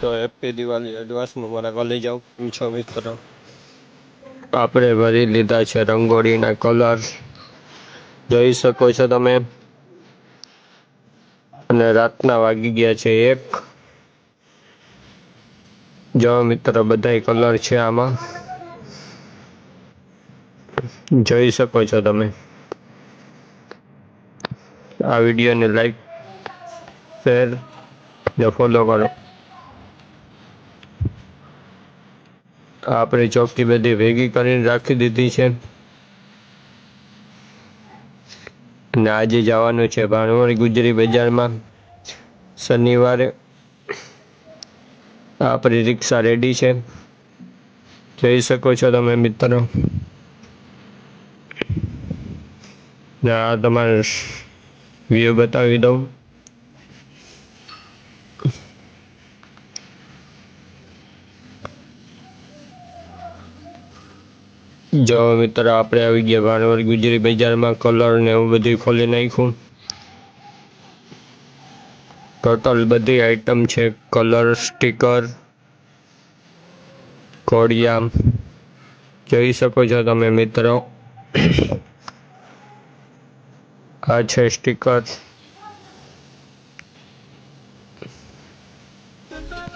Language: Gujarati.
તો હેપી દિવાળી એડવાન્સમાં મારા કોલેજ આવું છો મિત્રો. આપણે ભરી લીધા છે રંગોળીના કલર જોઈ શકો છો તમે. અને રાતના વાગી ગયા છે એક. જો મિત્રો બધા કલર છે આમાં. જોઈ શકો છો તમે. આ વિડીયોને લાઈક શેર ને ફોલો કરો. આપણે ચોકી બધી ભેગી કરીને રાખી દીધી છે. અને આજે જવાનું છે ભાણવડ ગુજરી બજારમાં. શનિવારે આપણી રિક્ષા રેડી છે. જઈ શકો છો તમે મિત્રો. આ તમારે વ્યૂ બતાવી દઉં. જો મિત્ર, આપણે આવી ગયા ભાણવડ ગુજરી બજારમાં કલર ને એવું બધું ખોલી નાખ્યું. ટોટલ બધી આઈટમ છે, કલર સ્ટીકર કોડિયા જોઈ શકો છો તમે મિત્રો. આ છે સ્ટીકર